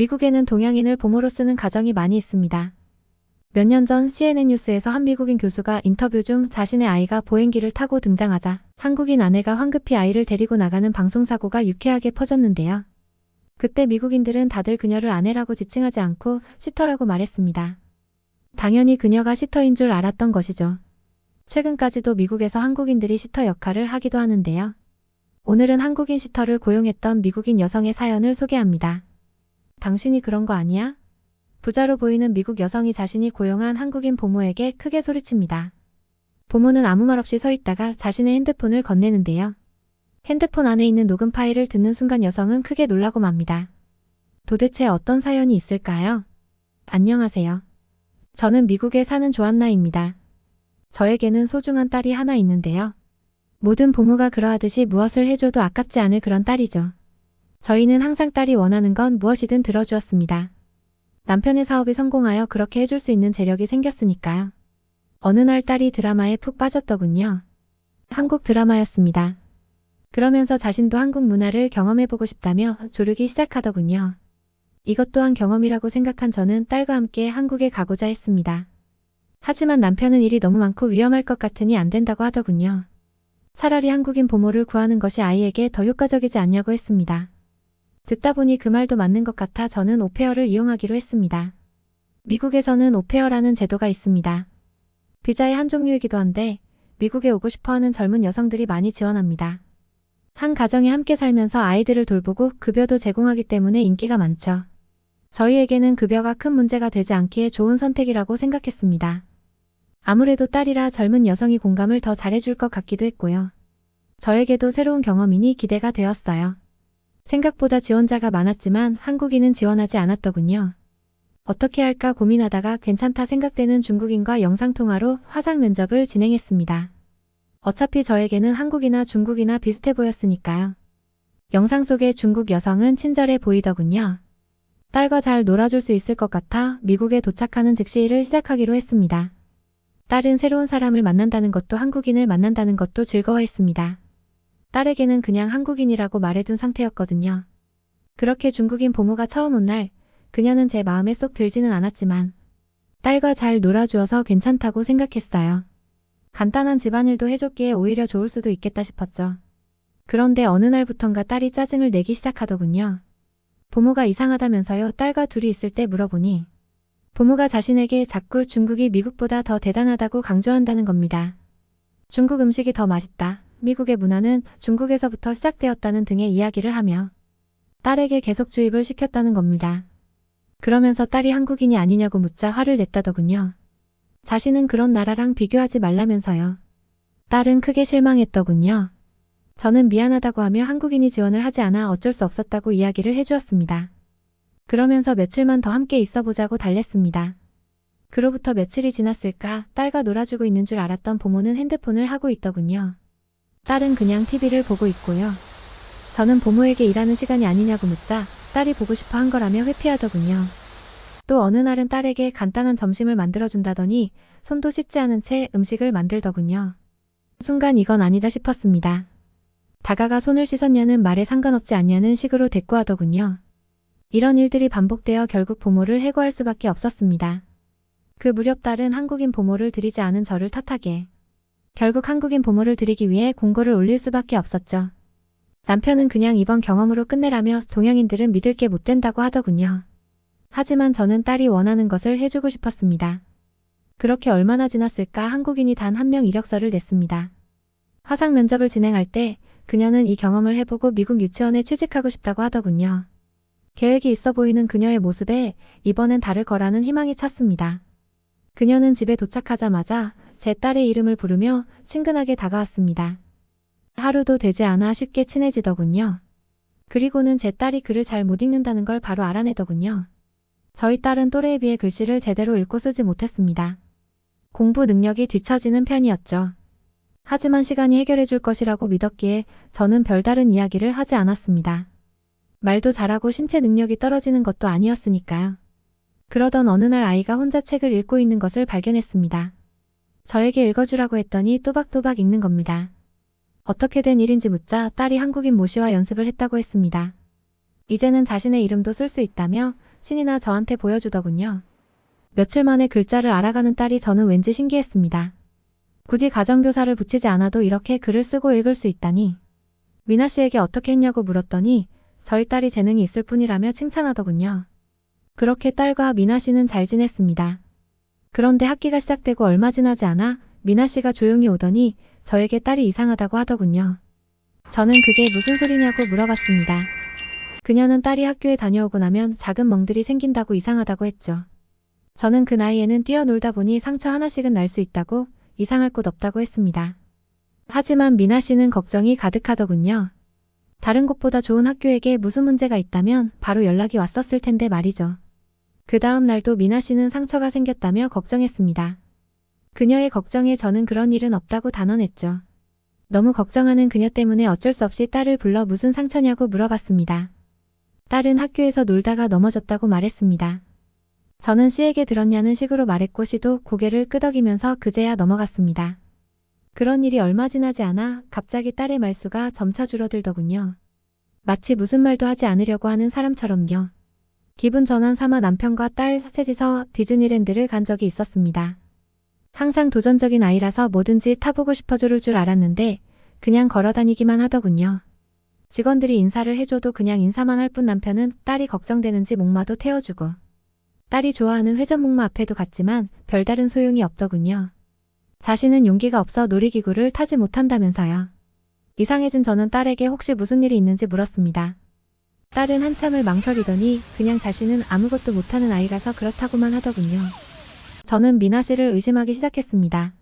미국에는 동양인을 보모로 쓰는 가정이 많이 있습니다. 몇 년 전 CNN 뉴스에서 한 미국인 교수가 인터뷰 중 자신의 아이가 보행기를 타고 등장하자 한국인 아내가 황급히 아이를 데리고 나가는 방송사고가 유쾌하게 퍼졌는데요. 그때 미국인들은 다들 그녀를 아내라고 지칭하지 않고 시터라고 말했습니다. 당연히 그녀가 시터인 줄 알았던 것이죠. 최근까지도 미국에서 한국인들이 시터 역할을 하기도 하는데요. 오늘은 한국인 시터를 고용했던 미국인 여성의 사연을 소개합니다. 당신이 그런 거 아니야? 부자로 보이는 미국 여성이 자신이 고용한 한국인 보모에게 크게 소리칩니다. 보모는 아무 말 없이 서 있다가 자신의 핸드폰을 건네는데요. 핸드폰 안에 있는 녹음 파일을 듣는 순간 여성은 크게 놀라고 맙니다. 도대체 어떤 사연이 있을까요? 안녕하세요. 저는 미국에 사는 조안나입니다. 저에게는 소중한 딸이 하나 있는데요. 모든 부모가 그러하듯이 무엇을 해줘도 아깝지 않을 그런 딸이죠. 저희는 항상 딸이 원하는 건 무엇이든 들어주었습니다. 남편의 사업이 성공하여 그렇게 해줄 수 있는 재력이 생겼으니까요. 어느 날 딸이 드라마에 푹 빠졌더군요. 한국 드라마였습니다. 그러면서 자신도 한국 문화를 경험해보고 싶다며 조르기 시작하더군요. 이것 또한 경험이라고 생각한 저는 딸과 함께 한국에 가고자 했습니다. 하지만 남편은 일이 너무 많고 위험할 것 같으니 안 된다고 하더군요. 차라리 한국인 부모를 구하는 것이 아이에게 더 효과적이지 않냐고 했습니다. 듣다 보니 그 말도 맞는 것 같아 저는 오페어를 이용하기로 했습니다. 미국에서는 오페어라는 제도가 있습니다. 비자의 한 종류이기도 한데 미국에 오고 싶어 하는 젊은 여성들이 많이 지원합니다. 한 가정에 함께 살면서 아이들을 돌보고 급여도 제공하기 때문에 인기가 많죠. 저희에게는 급여가 큰 문제가 되지 않기에 좋은 선택이라고 생각했습니다. 아무래도 딸이라 젊은 여성이 공감을 더 잘해줄 것 같기도 했고요. 저에게도 새로운 경험이니 기대가 되었어요. 생각보다 지원자가 많았지만 한국인은 지원하지 않았더군요. 어떻게 할까 고민하다가 괜찮다 생각되는 중국인과 영상통화로 화상 면접을 진행했습니다. 어차피 저에게는 한국이나 중국이나 비슷해 보였으니까요. 영상 속의 중국 여성은 친절해 보이더군요. 딸과 잘 놀아줄 수 있을 것 같아 미국에 도착하는 즉시 일을 시작하기로 했습니다. 딸은 새로운 사람을 만난다는 것도 한국인을 만난다는 것도 즐거워했습니다. 딸에게는 그냥 한국인이라고 말해준 상태였거든요. 그렇게 중국인 보모가 처음 온 날, 그녀는 제 마음에 쏙 들지는 않았지만, 딸과 잘 놀아주어서 괜찮다고 생각했어요. 간단한 집안일도 해줬기에 오히려 좋을 수도 있겠다 싶었죠. 그런데 어느 날부턴가 딸이 짜증을 내기 시작하더군요. 부모가 이상하다면서요 딸과 둘이 있을 때 물어보니 부모가 자신에게 자꾸 중국이 미국보다 더 대단하다고 강조한다는 겁니다. 중국 음식이 더 맛있다. 미국의 문화는 중국에서부터 시작되었다는 등의 이야기를 하며 딸에게 계속 주입을 시켰다는 겁니다. 그러면서 딸이 한국인이 아니냐고 묻자 화를 냈다더군요. 자신은 그런 나라랑 비교하지 말라면서요. 딸은 크게 실망했더군요. 저는 미안하다고 하며 한국인이 지원을 하지 않아 어쩔 수 없었다고 이야기를 해주었습니다. 그러면서 며칠만 더 함께 있어 보자고 달랬습니다. 그로부터 며칠이 지났을까 딸과 놀아주고 있는 줄 알았던 부모는 핸드폰을 하고 있더군요. 딸은 그냥 TV를 보고 있고요. 저는 부모에게 일하는 시간이 아니냐고 묻자 딸이 보고 싶어 한 거라며 회피하더군요. 또 어느 날은 딸에게 간단한 점심을 만들어준다더니 손도 씻지 않은 채 음식을 만들더군요. 순간 이건 아니다 싶었습니다. 다가가 손을 씻었냐는 말에 상관없지 않냐는 식으로 대꾸하더군요. 이런 일들이 반복되어 결국 부모를 해고할 수밖에 없었습니다. 그 무렵 딸은 한국인 부모를 들이지 않은 저를 탓하게 결국 한국인 부모를 들이기 위해 공고를 올릴 수밖에 없었죠. 남편은 그냥 이번 경험으로 끝내라며 동양인들은 믿을 게 못 된다고 하더군요. 하지만 저는 딸이 원하는 것을 해주고 싶었습니다. 그렇게 얼마나 지났을까 한국인이 단 한 명 이력서를 냈습니다. 화상 면접을 진행할 때 그녀는 이 경험을 해보고 미국 유치원에 취직하고 싶다고 하더군요. 계획이 있어 보이는 그녀의 모습에 이번엔 다를 거라는 희망이 찼습니다. 그녀는 집에 도착하자마자 제 딸의 이름을 부르며 친근하게 다가왔습니다. 하루도 되지 않아 쉽게 친해지더군요. 그리고는 제 딸이 글을 잘 못 읽는다는 걸 바로 알아내더군요. 저희 딸은 또래에 비해 글씨를 제대로 읽고 쓰지 못했습니다. 공부 능력이 뒤처지는 편이었죠. 하지만 시간이 해결해 줄 것이라고 믿었기에 저는 별다른 이야기를 하지 않았습니다. 말도 잘하고 신체 능력이 떨어지는 것도 아니었으니까요. 그러던 어느 날 아이가 혼자 책을 읽고 있는 것을 발견했습니다. 저에게 읽어주라고 했더니 또박또박 읽는 겁니다. 어떻게 된 일인지 묻자 딸이 한국인 모시와 연습을 했다고 했습니다. 이제는 자신의 이름도 쓸 수 있다며 신이나 저한테 보여주더군요. 며칠 만에 글자를 알아가는 딸이 저는 왠지 신기했습니다. 굳이 가정교사를 붙이지 않아도 이렇게 글을 쓰고 읽을 수 있다니. 미나 씨에게 어떻게 했냐고 물었더니 저희 딸이 재능이 있을 뿐이라며 칭찬하더군요. 그렇게 딸과 미나 씨는 잘 지냈습니다. 그런데 학기가 시작되고 얼마 지나지 않아 미나 씨가 조용히 오더니 저에게 딸이 이상하다고 하더군요. 저는 그게 무슨 소리냐고 물어봤습니다. 그녀는 딸이 학교에 다녀오고 나면 작은 멍들이 생긴다고 이상하다고 했죠. 저는 그 나이에는 뛰어놀다 보니 상처 하나씩은 날 수 있다고 이상할 곳 없다고 했습니다. 하지만 미나 씨는 걱정이 가득하더군요. 다른 곳보다 좋은 학교에게 무슨 문제가 있다면 바로 연락이 왔었을 텐데 말이죠. 그 다음 날도 미나 씨는 상처가 생겼다며 걱정했습니다. 그녀의 걱정에 저는 그런 일은 없다고 단언했죠. 너무 걱정하는 그녀 때문에 어쩔 수 없이 딸을 불러 무슨 상처냐고 물어봤습니다. 딸은 학교에서 놀다가 넘어졌다고 말했습니다. 저는 씨에게 들었냐는 식으로 말했고 씨도 고개를 끄덕이면서 그제야 넘어갔습니다. 그런 일이 얼마 지나지 않아 갑자기 딸의 말수가 점차 줄어들더군요. 마치 무슨 말도 하지 않으려고 하는 사람처럼요. 기분 전환 삼아 남편과 딸 셋이서 디즈니랜드를 간 적이 있었습니다. 항상 도전적인 아이라서 뭐든지 타보고 싶어줄 줄 알았는데 그냥 걸어 다니기만 하더군요. 직원들이 인사를 해줘도 그냥 인사만 할 뿐 남편은 딸이 걱정되는지 목마도 태워주고 딸이 좋아하는 회전 목마 앞에도 갔지만 별다른 소용이 없더군요. 자신은 용기가 없어 놀이기구를 타지 못한다면서요. 이상해진 저는 딸에게 혹시 무슨 일이 있는지 물었습니다. 딸은 한참을 망설이더니 그냥 자신은 아무것도 못하는 아이라서 그렇다고만 하더군요. 저는 미나 씨를 의심하기 시작했습니다.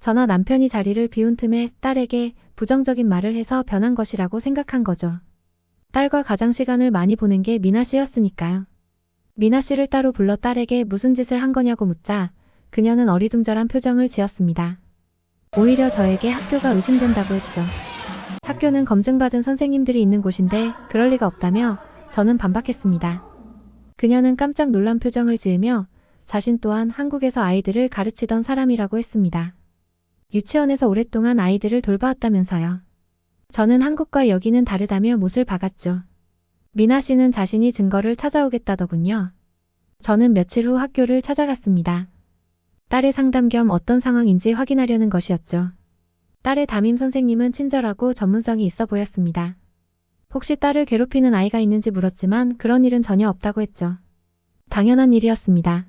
저나 남편이 자리를 비운 틈에 딸에게 부정적인 말을 해서 변한 것이라고 생각한 거죠. 딸과 가장 시간을 많이 보낸 게 미나 씨였으니까요. 미나 씨를 따로 불러 딸에게 무슨 짓을 한 거냐고 묻자 그녀는 어리둥절한 표정을 지었습니다. 오히려 저에게 학교가 의심된다고 했죠. 학교는 검증받은 선생님들이 있는 곳인데 그럴 리가 없다며 저는 반박했습니다. 그녀는 깜짝 놀란 표정을 지으며 자신 또한 한국에서 아이들을 가르치던 사람이라고 했습니다. 유치원에서 오랫동안 아이들을 돌봐왔다면서요. 저는 한국과 여기는 다르다며 못을 박았죠. 미나 씨는 자신이 증거를 찾아오겠다더군요. 저는 며칠 후 학교를 찾아갔습니다. 딸의 상담 겸 어떤 상황인지 확인하려는 것이었죠. 딸의 담임 선생님은 친절하고 전문성이 있어 보였습니다. 혹시 딸을 괴롭히는 아이가 있는지 물었지만 그런 일은 전혀 없다고 했죠. 당연한 일이었습니다.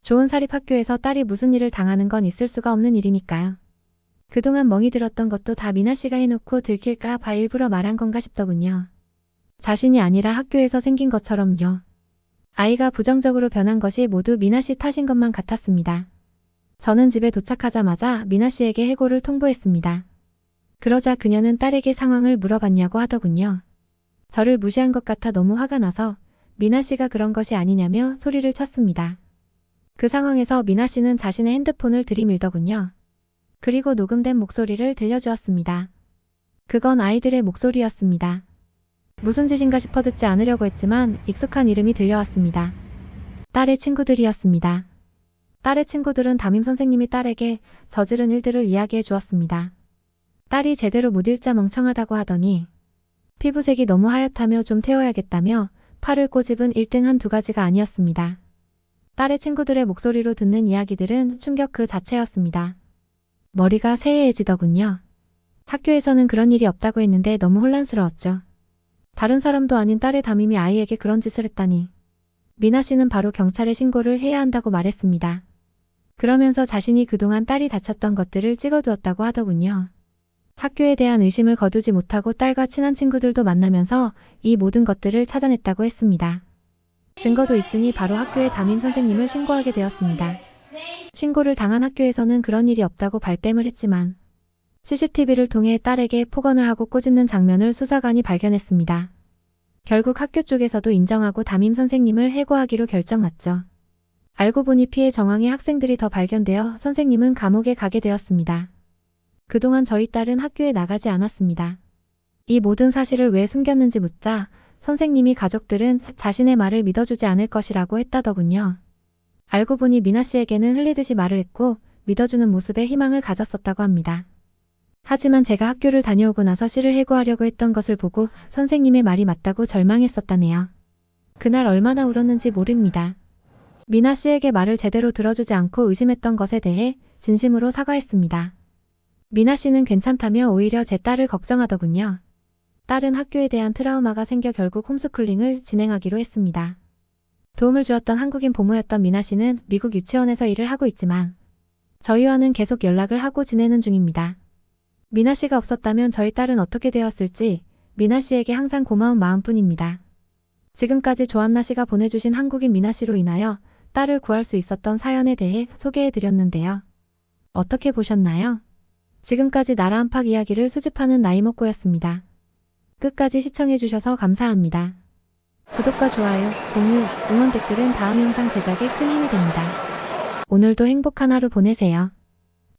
좋은 사립학교에서 딸이 무슨 일을 당하는 건 있을 수가 없는 일이니까요. 그동안 멍이 들었던 것도 다 미나 씨가 해놓고 들킬까 봐 일부러 말한 건가 싶더군요. 자신이 아니라 학교에서 생긴 것처럼요. 아이가 부정적으로 변한 것이 모두 미나 씨 탓인 것만 같았습니다. 저는 집에 도착하자마자 미나 씨에게 해고를 통보했습니다. 그러자 그녀는 딸에게 상황을 물어봤냐고 하더군요. 저를 무시한 것 같아 너무 화가 나서 미나 씨가 그런 것이 아니냐며 소리를 쳤습니다. 그 상황에서 미나 씨는 자신의 핸드폰을 들이밀더군요. 그리고 녹음된 목소리를 들려주었습니다. 그건 아이들의 목소리였습니다. 무슨 짓인가 싶어 듣지 않으려고 했지만 익숙한 이름이 들려왔습니다. 딸의 친구들이었습니다. 딸의 친구들은 담임 선생님이 딸에게 저지른 일들을 이야기해 주었습니다. 딸이 제대로 못 읽자 멍청하다고 하더니 피부색이 너무 하얗다며 좀 태워야겠다며 팔을 꼬집은 1등 한 두 가지가 아니었습니다. 딸의 친구들의 목소리로 듣는 이야기들은 충격 그 자체였습니다. 머리가 새해해지더군요. 학교에서는 그런 일이 없다고 했는데 너무 혼란스러웠죠. 다른 사람도 아닌 딸의 담임이 아이에게 그런 짓을 했다니. 미나 씨는 바로 경찰에 신고를 해야 한다고 말했습니다. 그러면서 자신이 그동안 딸이 다쳤던 것들을 찍어두었다고 하더군요. 학교에 대한 의심을 거두지 못하고 딸과 친한 친구들도 만나면서 이 모든 것들을 찾아냈다고 했습니다. 증거도 있으니 바로 학교의 담임 선생님을 신고하게 되었습니다. 신고를 당한 학교에서는 그런 일이 없다고 발뺌을 했지만 CCTV를 통해 딸에게 폭언을 하고 꼬집는 장면을 수사관이 발견했습니다. 결국 학교 쪽에서도 인정하고 담임 선생님을 해고하기로 결정났죠. 알고 보니 피해 정황의 학생들이 더 발견되어 선생님은 감옥에 가게 되었습니다. 그동안 저희 딸은 학교에 나가지 않았습니다. 이 모든 사실을 왜 숨겼는지 묻자 선생님이 가족들은 자신의 말을 믿어주지 않을 것이라고 했다더군요. 알고 보니 미나 씨에게는 흘리듯이 말을 했고 믿어주는 모습에 희망을 가졌었다고 합니다. 하지만 제가 학교를 다녀오고 나서 씨를 해고하려고 했던 것을 보고 선생님의 말이 맞다고 절망했었다네요. 그날 얼마나 울었는지 모릅니다. 미나 씨에게 말을 제대로 들어주지 않고 의심했던 것에 대해 진심으로 사과했습니다. 미나 씨는 괜찮다며 오히려 제 딸을 걱정하더군요. 딸은 학교에 대한 트라우마가 생겨 결국 홈스쿨링을 진행하기로 했습니다. 도움을 주었던 한국인 부모였던 미나 씨는 미국 유치원에서 일을 하고 있지만 저희와는 계속 연락을 하고 지내는 중입니다. 미나 씨가 없었다면 저희 딸은 어떻게 되었을지 미나 씨에게 항상 고마운 마음뿐입니다. 지금까지 조한나 씨가 보내주신 한국인 미나 씨로 인하여 딸을 구할 수 있었던 사연에 대해 소개해 드렸는데요. 어떻게 보셨나요? 지금까지 나라 안팎 이야기를 수집하는 나이먹고였습니다. 끝까지 시청해 주셔서 감사합니다. 구독과 좋아요, 공유, 응원 댓글은 다음 영상 제작에 큰 힘이 됩니다. 오늘도 행복한 하루 보내세요.